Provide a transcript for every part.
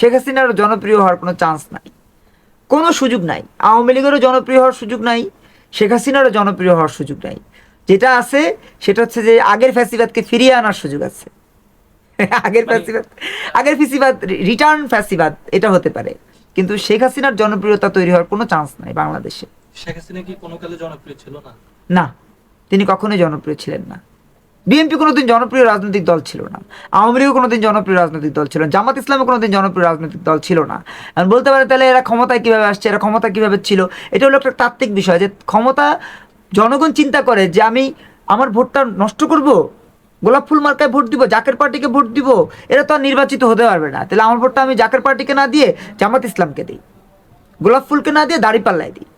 শেখ হাসিনার জনপ্রিয় হওয়ার কোনো চান্স নাই। কোনো সুযোগ নাই। আওয়ামী লীগেরও জনপ্রিয় হওয়ার সুযোগ নাই। শেখ হাসিনারও জনপ্রিয় হওয়ার সুযোগ নাই। যেটা আছে সেটা হচ্ছে যে আগের ফ্যাসিবাদকে ফিরিয়ে আনার সুযোগ আছে। আগের মানে- ফ্যাসিবাদ আগের ফ্যাসিবাদ রিটার্ন ফ্যাসিবাদ এটা হতে পারে। কিন্তু শেখ হাসিনার জনপ্রিয়তা তৈরি হওয়ার কোনো চান্স নাই বাংলাদেশে। শেখ হাসিনা কি কোনো কালে জনপ্রিয় ছিল না? না তিনি কখনোই জনপ্রিয় ছিলেন না। বিএনপি কোনোদিন জনপ্রিয় রাজনৈতিক দল ছিল না। আওয়ামী লীগও কোনোদিন জনপ্রিয় রাজনৈতিক দল ছিল না। জামাত ইসলামও কোনোদিন জনপ্রিয় রাজনৈতিক দল ছিল না। এখন বলতে পারে তাহলে এরা ক্ষমতায় কীভাবে আসছে, এরা ক্ষমতা কীভাবে ছিল, এটা হলো একটা তাত্ত্বিক বিষয় যে ক্ষমতা, জনগণ চিন্তা করে যে আমি আমার ভোটটা নষ্ট করব, গোলাপ ফুল মার্কায় ভোট দিব, জাকের পার্টিকে ভোট দিব, এরা তো আর নির্বাচিত হতে পারবে না। তাহলে আমার ভোটটা আমি জাকের পার্টিকে না দিয়ে জামাত ইসলামকে দিই। গোলাপ ফুলকে না দিয়ে দাড়ি পাল্লায় দিই।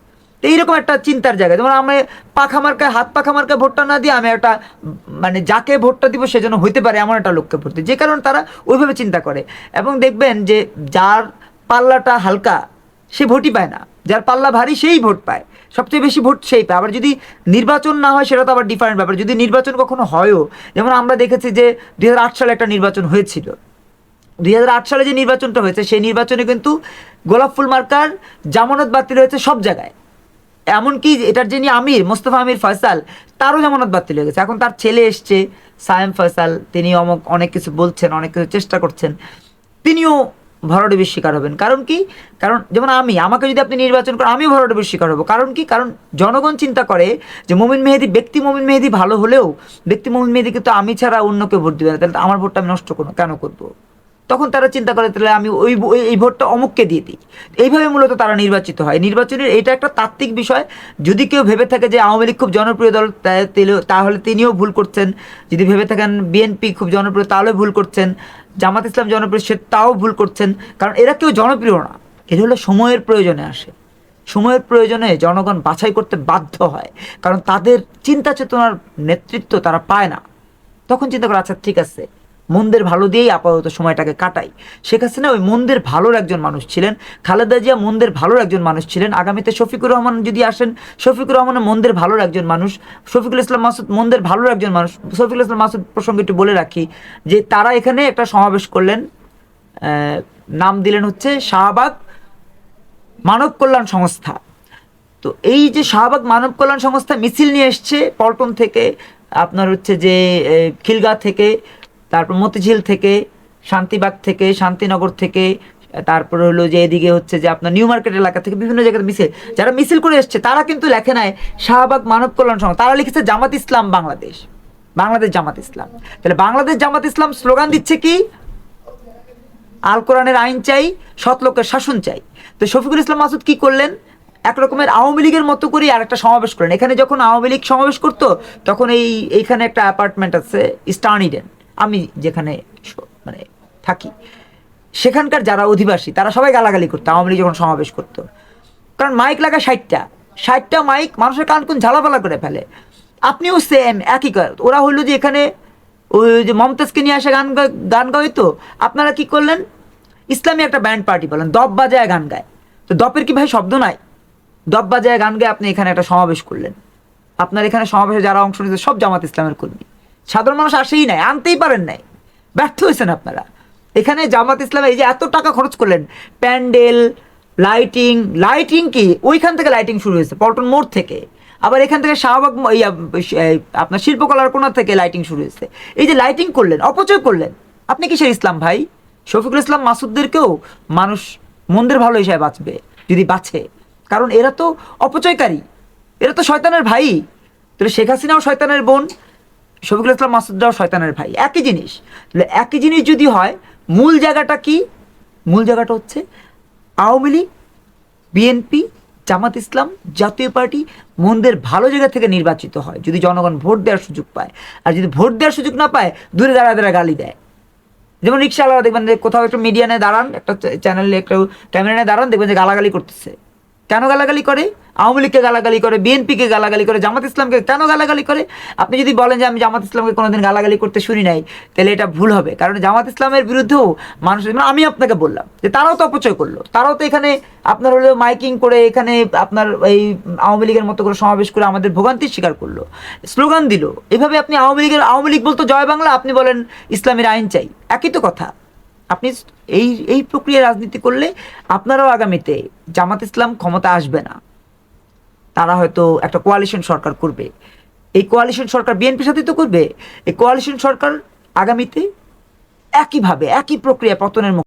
তো এইরকম একটা চিন্তার জায়গা। যেমন আমি পাখা মার্কায়, হাত পাখা মার্কায় ভোটটা না দিয়ে আমি একটা মানে যাকে ভোটটা দিব সেজন্য হইতে পারে এমন একটা ভোট দিই। যে কারণে তারা ওইভাবে চিন্তা করে। এবং দেখবেন যে যার পাল্লাটা হালকা, সে ভোটই পায় না। যার পাল্লা ভারী, সেই ভোট পায়। সবচেয়ে বেশি ভোট সেই পায়। আবার যদি নির্বাচন না হয়, সেটা তো আবার ডিফারেন্ট ব্যাপার। যদি নির্বাচন কখনো হয়ও, যেমন আমরা দেখেছি যে দুই হাজার আট সালে একটা নির্বাচন হয়েছিল। দুই হাজার আট সালে যে নির্বাচনটা হয়েছে, সেই নির্বাচনে কিন্তু গোলাপ ফুল মার্কার জামানত বাতিল হয়েছে সব জায়গায়। এমনকি এটার যিনি আমির, মোস্তফা আমির ফয়সাল, তারও জামানত বাতিল হয়ে গেছে। এখন তার ছেলে এসছে, সায়েম ফয়সাল, তিনি অমক অনেক কিছু বলছেন, অনেক কিছু চেষ্টা করছেন। তিনিও ভরাডুবির শিকার হবেন। কারণ কি? কারণ যেমন আমি, আমাকে যদি আপনি নির্বাচন করেন, আমিও ভরাডুবির শিকার হব। কারণ কি? কারণ জনগণ চিন্তা করে যে মোমিন মেহেদি, ব্যক্তি মোমিন মেহেদি ভালো হলেও, ব্যক্তি মোমিন মেহেদিকে তো আমি ছাড়া অন্য কেউ ভোট দিবে না। তাহলে আমার ভোটটা আমি নষ্ট করব। কেন করব? তখন তারা চিন্তা করে, তাহলে আমি ওই এই ভোটটা অমুককে দিয়ে দিই। এইভাবে মূলত তারা নির্বাচিত হয়। নির্বাচনের এটা একটা তাত্ত্বিক বিষয়। যদি কেউ ভেবে থাকে যে আওয়ামী লীগ খুব জনপ্রিয় দল তাহলে তিনিও ভুল করছেন। যদি ভেবে থাকেন বিএনপি খুব জনপ্রিয়, তাহলে ভুল করছেন। জামাত ইসলাম জনপ্রিয়, সে তাও ভুল করছেন। কারণ এরা কেউ জনপ্রিয় না। এটা হলো সময়ের প্রয়োজনে আসে। সময়ের প্রয়োজনে জনগণ বাছাই করতে বাধ্য হয়। কারণ তাদের চিন্তা চেতনার নেতৃত্ব তারা পায় না। তখন চিন্তা করে আচ্ছা ঠিক আছে। মন্দের ভালো দিয়েই আপাতত সময়টাকে কাটাই। শেখ হাসিনা ওই মন্দের ভালোর একজন মানুষ ছিলেন। খালেদা জিয়া মন্দের ভালোর একজন মানুষ ছিলেন। আগামীতে শফিকুর রহমান যদি আসেন, শফিকুর রহমানের মন্দের ভালোর একজন মানুষ। শফিকুল ইসলাম মাসুদ মন্দের ভালোর একজন মানুষ। শফিকুল ইসলাম মাসুদ প্রসঙ্গে একটু বলে রাখি যে, তারা এখানে একটা সমাবেশ করলেন। নাম দিলেন হচ্ছে শাহবাগ মানব কল্যাণ সংস্থা। তো এই যে শাহবাগ মানব কল্যাণ সংস্থা মিছিল নিয়ে এসছে পল্টন থেকে, আপনার হচ্ছে যে খিলগা থেকে। তারপর মতিঝিল থেকে, শান্তিবাগ থেকে, শান্তিনগর থেকে, তারপর হলো যে এদিকে হচ্ছে যে আপনার নিউ মার্কেট এলাকা থেকে বিভিন্ন জায়গায় মিছিল, যারা মিছিল করে এসছে, তারা কিন্তু লেখে নাই শাহবাগ মানব কল্যাণ সংঘ তারা লিখেছে জামাত ইসলাম বাংলাদেশ বাংলাদেশ জামাত ইসলাম। তাহলে বাংলাদেশ জামাত ইসলাম স্লোগান দিচ্ছে কি? আল কোরআনের আইন চাই, সৎ লোকের শাসন চাই। তো শফিকুল ইসলাম মাসুদ কি করলেন? এক রকমের আওয়ামী লীগের মতো করে আর একটা সমাবেশ করলেন। এখানে যখন আওয়ামী লীগ সমাবেশ করতো, তখন এই, এইখানে একটা অ্যাপার্টমেন্ট আছে স্টার্ন ইডেন আমি যেখানে মানে থাকি, সেখানকার যারা অধিবাসী, তারা সবাই গালাগালি করতো, আওয়ামী লীগ যখন সমাবেশ করতো। কারণ মাইক লাগা ষাটটা ষাটটা মাইক মানুষের কান কোন ঝালাপালা করে ফেলে। আপনিও সেম একই কাজ ওরা হলো যে এখানে ওই যে মমতাজকে নিয়ে আসে গান গান গাইতো আপনারা কি করলেন? ইসলামী একটা ব্যান্ড পার্টি বলেন দপ বাজায় গান গায়। তো দপের কি ভাই শব্দ নাই? দপ বাজায় গান গায়ে আপনি এখানে একটা সমাবেশ করলেন। আপনার এখানে সমাবেশে যারা অংশ নিয়েছে, সব জামাত ইসলামের কর্মী। সাধারণ মানুষ আসেই নাই আনতেই পারেন নাই। ব্যর্থ হয়েছেন আপনারা। এখানে জামাত ইসলামে এই যে এত টাকা খরচ করলেন প্যান্ডেল লাইটিং লাইটিং কি? ওইখান থেকে লাইটিং শুরু হয়েছে পল্টন মোড় থেকে। আবার এখান থেকে শাহবাগ এই, আপনার শিল্পকলার কোনা থেকে লাইটিং শুরু হয়েছে। এই যে লাইটিং করলেন অপচয় করলেন আপনি কিসের ইসলাম ভাই? শফিকুল ইসলাম মাসুদদেরকেও মানুষ মন্দির ভালো হিসাবে বাঁচবে যদি বাঁচে। কারণ এরা তো অপচয়কারী এরা তো শয়তানের ভাই। তাহলে শেখ হাসিনাও শয়তানের বোন শফিকুল ইসলাম মাসুদরাও শয়তানের ভাই। একই জিনিস। একই জিনিস যদি হয়, মূল জায়গাটা কি? মূল জায়গাটা হচ্ছে আওয়ামী লীগ, বিএনপি, জামাত ইসলাম জাতীয় পার্টি মন্দের ভালো জায়গা থেকে নির্বাচিত হয়, যদি জনগণ ভোট দেওয়ার সুযোগ পায়। আর যদি ভোট দেওয়ার সুযোগ না পায়, দূরে দাঁড়া দাঁড়া গালি দেয়। যেমন রিক্সাওয়ালা দেখবেন যে কোথাও একটা মিডিয়ানে দাঁড়ান, একটা চ্যানেলে একটা ক্যামেরা নিয়ে দাঁড়ান, দেখবেন যে গালাগালি করতেছে। কেন গালাগালি করে? আওয়ামী লীগকে গালাগালি করে, বিএনপিকে গালাগালি করে, জামাত ইসলামকে কেন গালাগালি করে? আপনি যদি বলেন যে আমি জামাত ইসলামকে কোনোদিন গালাগালি করতে শুনি নাই, তাহলে এটা ভুল হবে। কারণ জামাত ইসলামের বিরুদ্ধেও মানুষ মানে আমি আপনাকে বললাম যে তারাও তো অপচয় করল। তারাও তো এখানে আপনার হলো মাইকিং করে, এখানে আপনার এই আওয়ামী লীগের মতো করে সমাবেশ করে আমাদের ভোগান্তির স্বীকার করল। স্লোগান দিল। এভাবে আপনি আওয়ামী লীগের আওয়ামী লীগ বলতো জয় বাংলা, আপনি বলেন ইসলামের আইন চাই। একই তো কথা। আপনি এই এই প্রক্রিয়া রাজনীতি করলে আপনারাও আগামীতে জামাত ইসলাম ক্ষমতা আসবে না। তারা হয়তো একটা কোয়ালিশন সরকার করবে। এই কোয়ালিশন সরকার বিএনপির সাথে তো করবে। এই কোয়ালিশন সরকার আগামীতে একইভাবে, একই প্রক্রিয়া পতনের